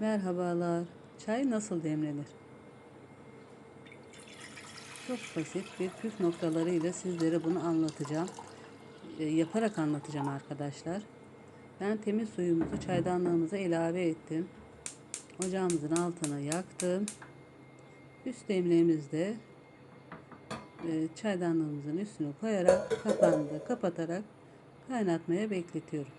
Merhabalar. Çay nasıl demlenir? Çok basit bir püf noktalarıyla sizlere bunu anlatacağım. E, yaparak anlatacağım arkadaşlar. Ben temiz suyumuzu çaydanlığımıza ilave ettim. Ocağımızın altını yaktım. Üst demliğimizde e, çaydanlığımızın üstüne koyarak kapağını da kapatarak kaynatmaya bekletiyorum.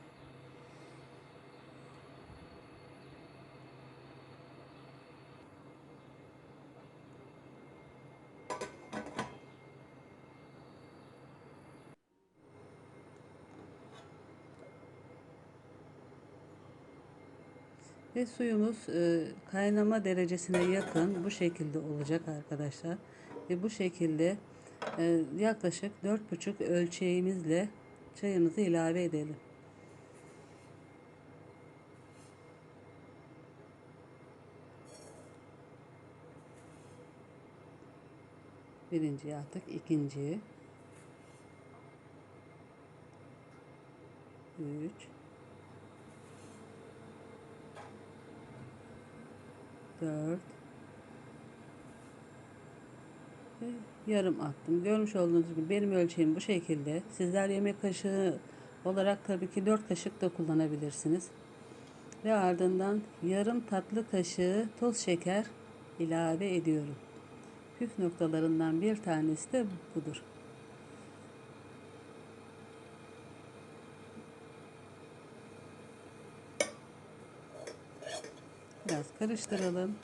Ve suyumuz e, kaynama derecesine yakın bu şekilde olacak arkadaşlar. Ve bu şekilde e, yaklaşık 4,5 ölçeğimizle çayımızı ilave edelim. Birinci attık, ikinci. Üç. Dört. Ve yarım attım. Görmüş olduğunuz gibi benim ölçeğim bu şekilde. Sizler yemek kaşığı olarak tabii ki 4 kaşık da kullanabilirsiniz. Ve ardından yarım tatlı kaşığı toz şeker ilave ediyorum. Püf noktalarından bir tanesi de budur. Biraz karıştıralım.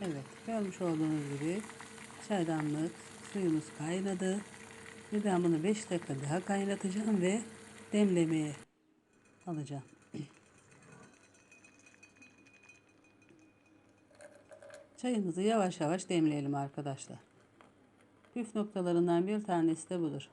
Evet, görmüş olduğunuz gibi çaydanlık suyumuz kaynadı. Ve ben bunu 5 dakika daha kaynatacağım ve demlemeye alacağım. Çayımızı yavaş yavaş demleyelim arkadaşlar. Püf noktalarından bir tanesi de budur.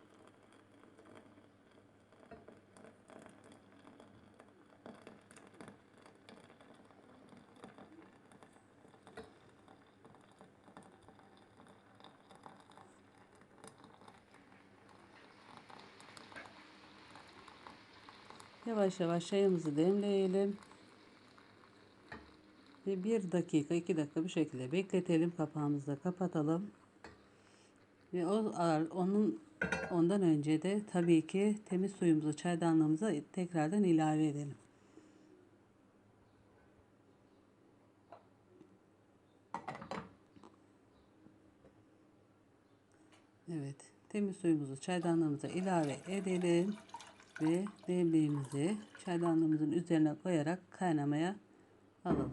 Yavaş yavaş çayımızı demleyelim. Ve bir dakika iki dakika bu şekilde bekletelim. Kapağımızı da kapatalım. Ve o onun ondan önce de tabii ki temiz suyumuzu çaydanlığımıza tekrardan ilave edelim. Evet, temiz suyumuzu çaydanlığımıza ilave edelim ve demliğimizi çaydanlığımızın üzerine koyarak kaynamaya alalım.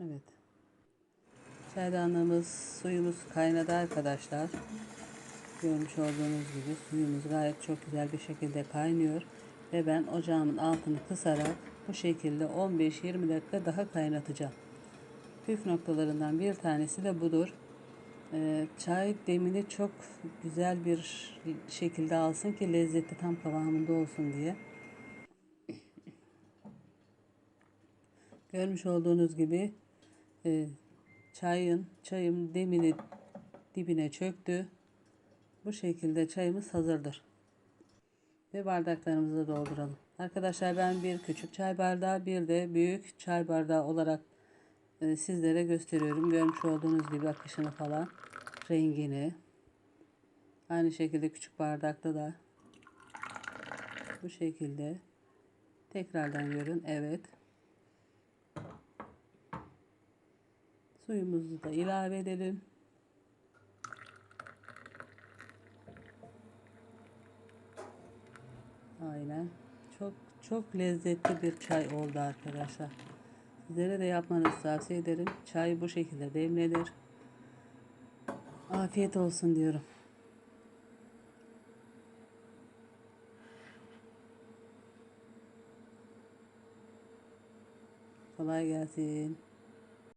Evet. Çaydanlığımız, suyumuz kaynadı arkadaşlar. Görmüş olduğunuz gibi suyumuz gayet çok güzel bir şekilde kaynıyor. Ve ben ocağımın altını kısarak bu şekilde 15-20 dakika daha kaynatacağım. Püf noktalarından bir tanesi de budur. Ee, çay demini çok güzel bir şekilde alsın ki lezzeti tam kıvamında olsun diye. Görmüş olduğunuz gibi e, çayın çayım demini dibine çöktü. Bu şekilde çayımız hazırdır. Ve bardaklarımızı dolduralım. Arkadaşlar ben bir küçük çay bardağı bir de büyük çay bardağı olarak e, sizlere gösteriyorum. Görmüş olduğunuz gibi akışını falan rengini. Aynı şekilde küçük bardakta da bu şekilde tekrardan görün. Evet. Suyumuzu da ilave edelim. Aynen. Çok çok lezzetli bir çay oldu arkadaşlar. Sizlere de yapmanızı tavsiye ederim. Çay bu şekilde demlenir. Afiyet olsun diyorum. Kolay gelsin.